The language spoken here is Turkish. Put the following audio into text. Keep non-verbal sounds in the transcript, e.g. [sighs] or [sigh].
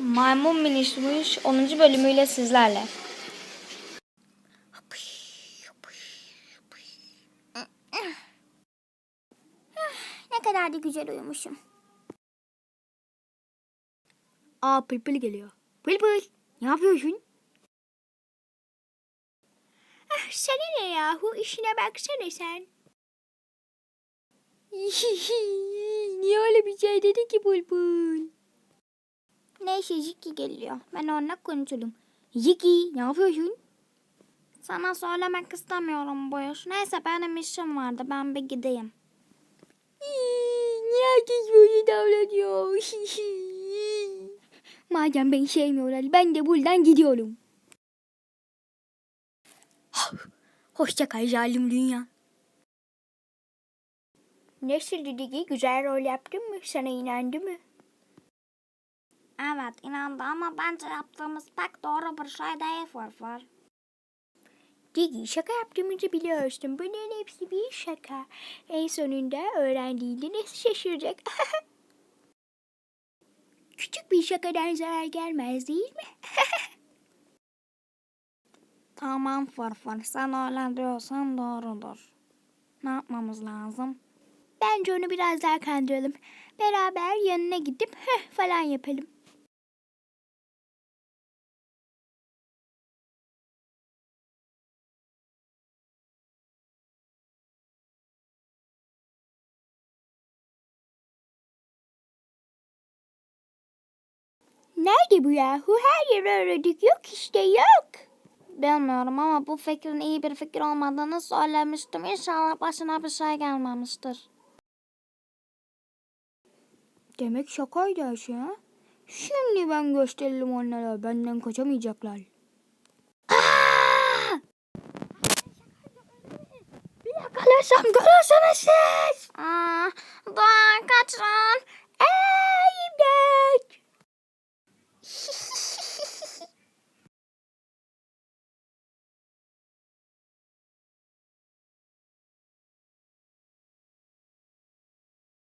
Maymun Minişmiş 10. bölümüyle sizlerle. Ne kadar da güzel uyumuşum. Aa Pılpıl geliyor. Pılpıl ne yapıyorsun? Ah, sana ne yahu işine baksana sen. Niye öyle bir şey dedi ki Pılpıl? Neyse Jiki geliyor. Ben onunla konuşalım. Yiki ne yapıyorsun? Sana söylemek istemiyorum iş. Neyse benim işim vardı. Ben bir gideyim. Niye herkes böyle davranıyor? [laughs] Madem beni sevmiyorlar ben de buradan gidiyorum. [sighs] Hoşça kal zalim dünya. Nasıl Digi? Güzel rol yaptın mı? Sana inandı mı? Evet inandı ama bence yaptığımız pek doğru bir şey değil Fırfır. Digi şaka yaptığımızı biliyorsun. Bunların hepsi bir şaka. En sonunda öğrendiğinde nasıl şaşıracak? [laughs] Küçük bir şakadan zarar gelmez değil mi? [laughs] Tamam Fırfır sen öyle diyorsan doğrudur. Ne yapmamız lazım? Bence onu biraz daha kandıralım. Beraber yanına gidip heh falan yapalım. Nerede bu yahu? Her yeri aradık. Yok işte yok. Bilmiyorum ama bu fikrin iyi bir fikir olmadığını söylemiştim. İnşallah başına bir şey gelmemiştir. Demek şakaydı her şey ha? Şimdi ben gösteririm onlara. Benden kaçamayacaklar. Bir yakalasam görürsünüz siz. Aa.